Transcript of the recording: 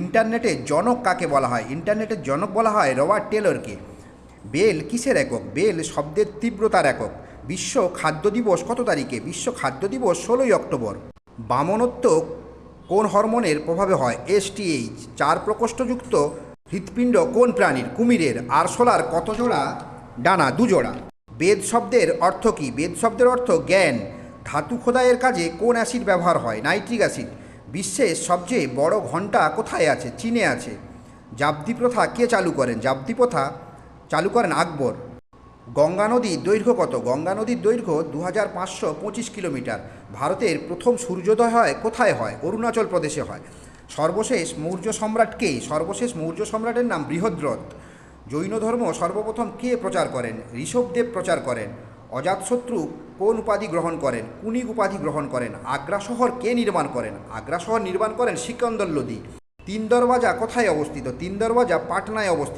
ইন্টারনেটের জনক কাকে বলা হয়? ইন্টারনেটের জনক বলা হয় রবার্ট টেলরকে। বেল কিসের একক? বেল শব্দের তীব্রতার একক। বিশ্ব খাদ্য দিবস কত তারিখে? বিশ্ব খাদ্য দিবস ষোলোই অক্টোবর। বামনত্ব কোন হরমোনের প্রভাবে হয়? এসটিএইচ চার প্রকোষ্ঠযুক্ত হৃৎপিণ্ড কোন প্রাণীর? কুমিরের। আরশোলার কত জোড়া? ডানা দুজোড়া বেদ শব্দের অর্থ কী? বেদ শব্দের অর্থ জ্ঞান। ধাতু খোদাইয়ের কাজে কোন অ্যাসিড ব্যবহার হয়? Nitric acid. বিশ্বের সবচেয়ে বড় ঘণ্টা কোথায় আছে? চীনে আছে। জাবদি প্রথা কে চালু করেন? জাবদি প্রথা চালু করেন আকবর। গঙ্গা নদীর দৈর্ঘ্য কত? গঙ্গা নদীর দৈর্ঘ্য দু হাজার পাঁচশো পঁচিশ কিলোমিটার। ভারতের প্রথম সূর্যোদয় হয় কোথায় হয়? অরুণাচল প্রদেশে হয়। সর্বশেষ মৌর্য সম্রাট কে? সর্বশেষ মৌর্য সম্রাটের নাম বৃহদ্রথ। জৈন ধর্ম সর্বপ্রথম কে প্রচার করেন? ঋষভদেব প্রচার করেন। অজাতশত্রু কোন উপাধি গ্রহণ করেন? কুনিক উপাধি গ্রহণ করেন? আগ্রা শহর কে নির্মাণ করেন? আগ্রা শহর নির্মাণ করেন সিকন্দর লোদি তিন দরওয়াজা কোথায় অবস্থিত? তিন দরওয়াজা পাটনায় অবস্থিত।